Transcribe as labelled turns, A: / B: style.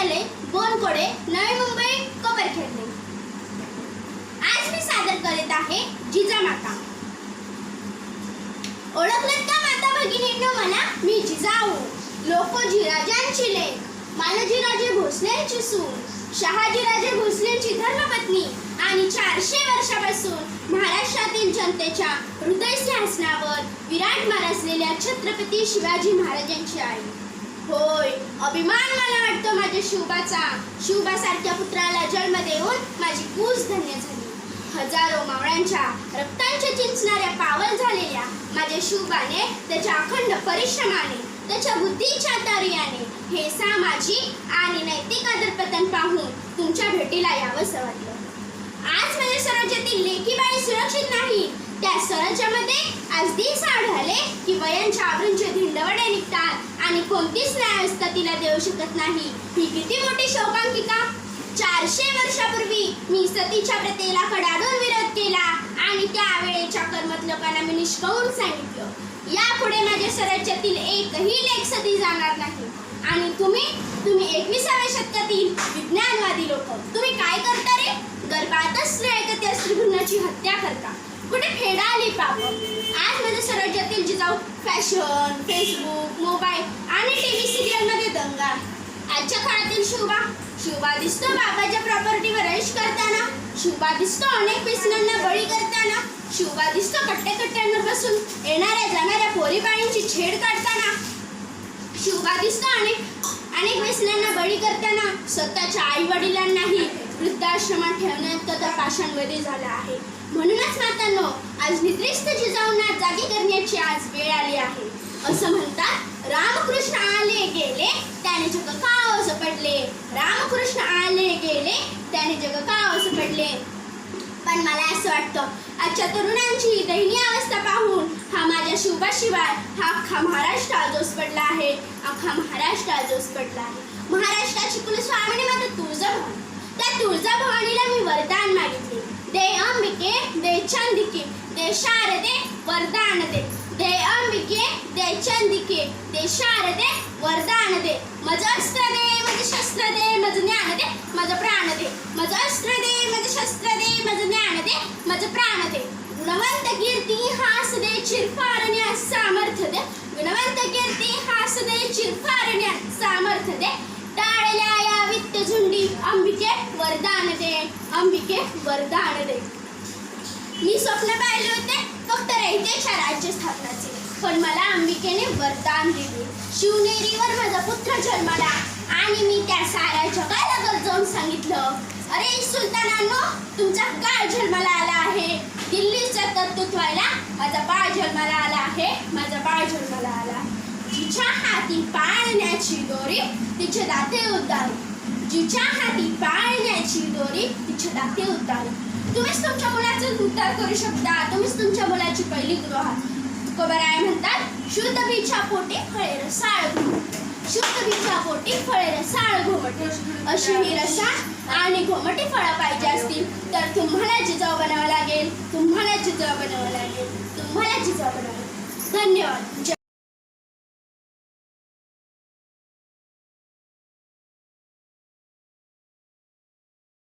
A: विद्यालय बोनकोडे नवी मुंबई कोपरखेरणे आज मी सादर करीत आहे जिजामाता ओळखलं का माता भगिनींनो मला? मी जिजाऊ हो. लोक जिराजांची लेख. मालोजीराजे भोसलेंची सून. शहाजीराजे भोसलेंची धर्मपत्नी. आणि चारशे वर्षापासून महाराष्ट्रातील जनतेच्या हृदय सिंहासनावर विराट मार असलेल्या छत्रपती शिवाजी महाराजांची आई. होय. अभिमान मला वाटतो माझ्या शिवबाचा शिवबासारख्या पुत्राला जन्म देऊन माझी कूस धन्य झाली. हजारो मावळ्यांच्या रक्तांच्या चिंचणाऱ्या पावल झालेल्या माझ्या शिवबाने त्याच्या अखंड परिश्रमाने त्याच्या बुद्धीच्या तार्याने हे सामाजिक आणि नैतिक आदरपतन पाहून तुमच्या भेटीला यावंसं वाटलं. आज माझ्या लेखी बाई सुरक्षित नाही. त्या स्वराज्यामध्ये अगदी दिस आढळले की वयांच्या आवरणचे धिंडवडे निघतात आणि कोणतीच न्यायव्यवस्था तिला देऊ शकत नाही. ही किती मोठी शोकांकिका. चारशे वर्षापूर्वी मी सतीच्या प्रथेला कडाडून विरोध केला आणि त्यावेळेच्या कर्मत लोकांना मी निष्कळून सांगितलं. यापुढे माझ्या सरच्यातील एकही लेख सती जाणार नाही. आणि तुम्ही तुम्ही एकविसाव्या शतकातील विज्ञानवादी लोक. तुम्ही काय करता रे? गर्भातच स्त्री त्या स्त्रीभ्रूणाची हत्या करता. कुठे फेडा आली पाप? आज माझ्या स्वराज्यातील जिजाऊ फॅशन फेसबुक मोबाईल आणि टी व्ही सिरियलमध्ये दंगा आजच्या काळातील शिवबा शिवबा दिसतो बाबाच्या प्रॉपर्टीवर ऐश करताना. शिवबा दिसतो अनेक व्यसनांना बळी करताना. शिवबा दिसतो कट्टे कट्ट्यांवर बसून येणाऱ्या जाणाऱ्या पोरीबाळींची छेड काढताना. शिवबा दिसतो अनेक अनेक व्यसनांना बळी करताना स्वतःच्या आई वडिलांनाही वृद्धाश्रमात ठेवण्यात कदा पाषाणमध्ये झाला आहे. म्हणूनच मातांनो आज निद्रिस्त जिजाऊंना जागी करण्याची आज वेळ आली आहे. असं म्हणतात रामकृष्ण आले गेले त्याने जग कावस पडले रामकृष्ण आले गेले त्याने जग कावस पडले पण मला असं वाटतं आजच्या तरुणांची दयनीय अवस्था पाहून हा माझ्या शिवबाशिवाय हा अख्खा महाराष्ट्र आजोस पडला आहे. अख्खा महाराष्ट्र आजोस पडला आहे. महाराष्ट्राची कुलस्वामिनी माझं तुळजाभवानी. त्या तुळजाभवानीला मी वरदान मागितले. दे अंबिके दे चंदिके दे शारदे वरदान दे. दे अंबिके दे चंदिके दे शारदे वरदान दे. माझं अस्त्र दे माझं शस्त्र दे माझं ज्ञान दे. दे माझं प्राण दे गुणवंत कीर्ती हास दे चिरफारण्या सामर्थ्य दे. गुणवंत कीर्ती हास दे चिरफारण्या सामर्थ्य दे. टाळल्या या वित्त झुंडी अंबिके वरदान दे. अंबिके वरदान दे. मी स्वप्न पाहिले होते फक्त रहितेच्या राज्य स्थापनाचे पण मला अंबिकेने वरदान दिले. शिवनेरीवर माझा पुत्र जन्माला आणि मी त्या साऱ्या जगाला गरजवून सांगितलं. अरे सुलतानांनो तुमचा काळ जन्माला आला आहे दिल्लीचं कर्तृत्वाला माझा बाळ जन्माला आला आहे माझा बाळ जन्माला आला जिच्या हाती पाळण्याची दोरी तिचे दाते उतारू जिच्या हाती पाळण्याची दोरी तिचे दाते उतारू तुम्हीच तुमच्या मुलाचा उतार करू शकता. तुम्हीच तुमच्या मुलाची पहिली गुरु आहात तुकोबराय म्हणतात शुद्ध बीच्या पोटी फळे रसाळ घुमट. शुद्ध बीच्या पोटी फळे रसाळ घुमट. अशी ही रसाळ आणि घुमटी फळं पाहिजे असतील तर तुम्हाला जिजाऊ बनावं लागेल. तुम्हाला जिजाऊ बनावं लागेल. तुम्हाला जिजाऊ बनावं लागेल. धन्यवाद.